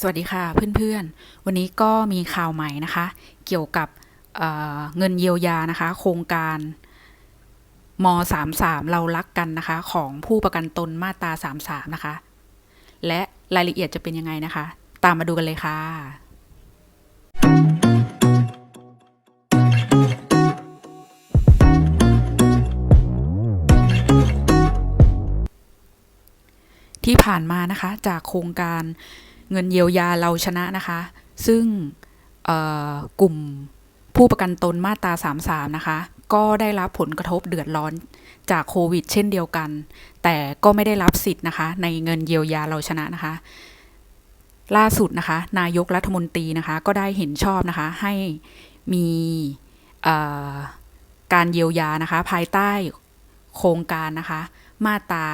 สวัสดีค่ะเพื่อนๆ วันนี้ก็มีข่าวใหม่นะคะ เกี่ยวกับเเงินเยียวยานะคะ โครงการม 33 เรารักกันนะคะ ของผู้ประกันตนมาตรา33 นะคะ และรายละเอียดจะเป็นยังไงนะคะ ตามมาดูกันเลยค่ะที่ผ่านมานะคะจากโครงการ เงินเยียวยาเราชนะนะคะ ซึ่งกลุ่มผู้ประกันตนมาตรา 33 นะคะ ก็ได้รับผลกระทบเดือดร้อนจากโควิด เช่นเดียวกัน แต่ก็ไม่ได้รับสิทธิ์นะคะ ในเงินเยียวยาเราชนะนะคะ ล่าสุดนะคะ นายกรัฐมนตรีนะคะ ก็ได้เห็นชอบนะคะให้มีการเยียวยานะคะ ภายใต้โครงการนะคะ มาตรา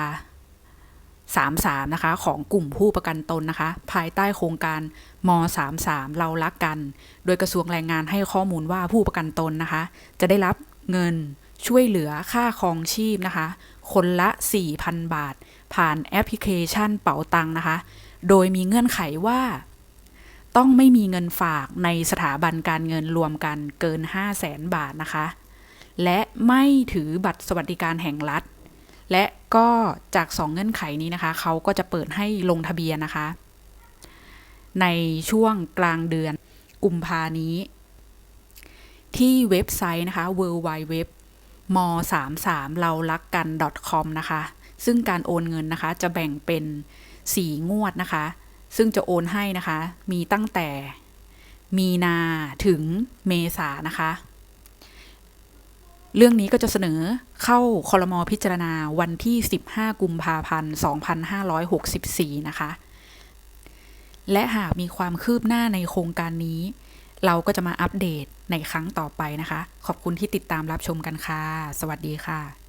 33 นะคะ ของกลุ่มผู้ประกันตนนะคะ ภายใต้โครงการม 33 เรารักกัน โดยกระทรวงแรงงานให้ข้อมูลว่าผู้ประกันตนนะคะ จะได้รับเงินช่วยเหลือค่าครองชีพนะคะ คนละ 4,000 บาท ผ่านแอปพลิเคชันเป๋าตังนะคะ โดยมีเงื่อนไขว่า ต้องไม่มีเงินฝากในสถาบันการเงินรวมกันเกิน 5 0 0แสนบาทนะคะ และไม่ถือบัตรสวัสดิการแห่งรัฐ และก็จาก 2 เงื่อนไขนี้นะคะ เขาก็จะเปิดให้ลงทะเบียนนะคะ ในช่วงกลางเดือนกุมภานี้ ที่เว็บไซต์นะคะ w w w m 3 3เรารักกัน .com นะคะ ซึ่งการโอนเงินนะคะ จะแบ่งเป็น 4 งวดนะคะ ซึ่งจะโอนให้นะคะ มีตั้งแต่มีนาถึงเมษานะคะ เรื่องนี้ก็จะเสนอเข้าคอรมอพิจารณาวันที่ 15 กุมภาพันธ์ 2564 นะคะ และหากมีความคืบหน้าในโครงการนี้ เราก็จะมาอัปเดตในครั้งต่อไปนะคะ ขอบคุณที่ติดตามรับชมกันค่ะ สวัสดีค่ะ